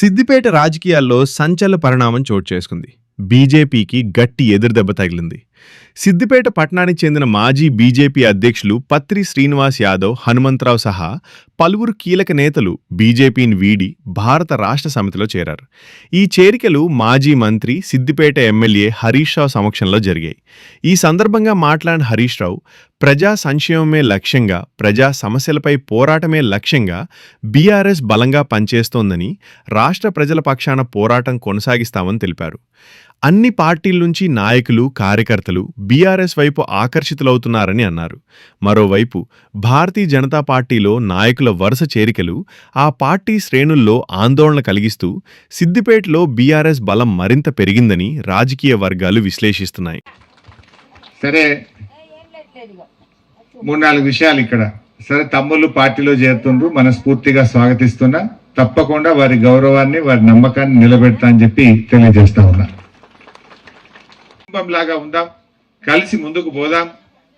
సిద్దిపేట రాజకీయాల్లో సంచలన పరిణామం చోటు చేసుకుంది. బీజేపీకి గట్టి ఎదురుదెబ్బ తగిలింది. సిద్దిపేట పట్టణానికి చెందిన మాజీ బీజేపీ అధ్యక్షులు పత్రి శ్రీనివాస్ యాదవ్ హనుమంతరావు సహా పలువురు కీలక నేతలు బీజేపీని వీడి భారత రాష్ట్ర సమితిలో చేరారు. ఈ చేరికలు మాజీ మంత్రి సిద్దిపేట ఎమ్మెల్యే హరీష్ రావు సమక్షంలో జరిగాయి. ఈ సందర్భంగా మాట్లాడిన హరీష్ రావు ప్రజా సంక్షేమమే లక్ష్యంగా ప్రజా సమస్యలపై పోరాటమే లక్ష్యంగా బీఆర్ఎస్ బలంగా పనిచేస్తోందని రాష్ట్ర ప్రజల పక్షాన పోరాటం కొనసాగిస్తామని తెలిపారు. అన్ని పార్టీల నుంచి నాయకులు కార్యకర్తలు బీఆర్ఎస్ వైపు ఆకర్షితులవుతున్నారని అన్నారు. మరోవైపు భారతీయ జనతా పార్టీలో నాయకుల వరుస చేరికలు ఆ పార్టీ శ్రేణుల్లో ఆందోళన కలిగిస్తూ సిద్దిపేటలో బీఆర్ఎస్ బలం మరింత పెరిగిందని రాజకీయ వర్గాలు విశ్లేషిస్తున్నాయి. సరే మూడు నాలుగు విషయాలు ఇక్కడ. సరే తమ్ముళ్ళు పార్టీలో చేరుతుండ్రు. మనస్ఫూర్తిగా స్వాగతిస్తున్నా. తప్పకుండా వారి గౌరవాన్ని వారి నమ్మకాన్ని నిలబెడతా అని చెప్పి తెలియజేస్తా ఉన్నా. కుటుంబంలాగా ఉందాం. కలిసి ముందుకు పోదాం.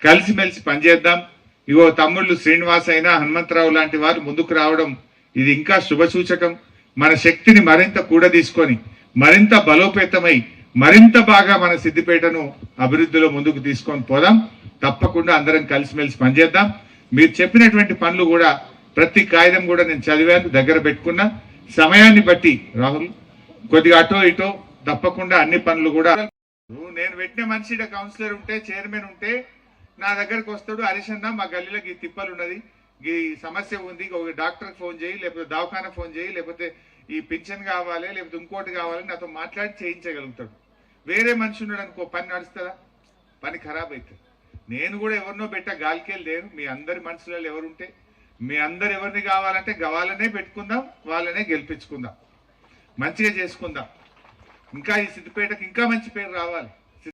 కలిసిమెలిసి పనిచేద్దాం. ఇగో తమ్ముళ్ళు శ్రీనివాస్ అయినా హనుమంతరావు లాంటి వారు ముందుకు రావడం ఇది ఇంకా శుభసూచకం. మన శక్తిని మరింత కూడదీసుకొని మరింత బలోపేతమై మరింత బాగా మన సిద్దిపేటను అభివృద్ధిలో ముందుకు తీసుకొని పోదాం. తప్పకుండా అందరం కలిసిమెలిసి పనిచేద్దాం. మీరు చెప్పినటువంటి పనులు కూడా ప్రతి కాగితం కూడా నేను చదివాను దగ్గర పెట్టుకున్నా. సమయాన్ని బట్టి రాహుల్ కొద్దిగా అటో ఇటో తప్పకుండా అన్ని పనులు కూడా నేను పెట్టిన మనిషి కౌన్సిలర్ ఉంటే చైర్మన్ ఉంటే నా దగ్గరకు వస్తాడు హరీష్ అన్న మా గల్లీలో ఈ తిప్పలు ఉన్నది. ఈ సమస్య ఉంది ఒక డాక్టర్ ఫోన్ చేయి లేకపోతే దవాఖాన ఫోన్ చేయి లేకపోతే ఈ పింఛన్ కావాలి లేకపోతే ఇంకోటి కావాలి నాతో మాట్లాడి చేయించగలుగుతాడు. వేరే మనిషి ఉన్నాడు అనుకో పని నడుస్తుందా? పని ఖరాబ్ అవుతుంది నేను కూడా ఎవరినో పెట్ట గాలికెళ్ళి లేను మీ అందరి మనసులలో ఎవరుంటే మీ అందరు ఎవరిని కావాలంటే గవాలనే పెట్టుకుందాం వాళ్ళనే గెలిపించుకుందాం. మంచిగా చేసుకుందాం. ఇంకా ఈ సిద్దిపేటకి ఇంకా మంచి పేరు రావాలి.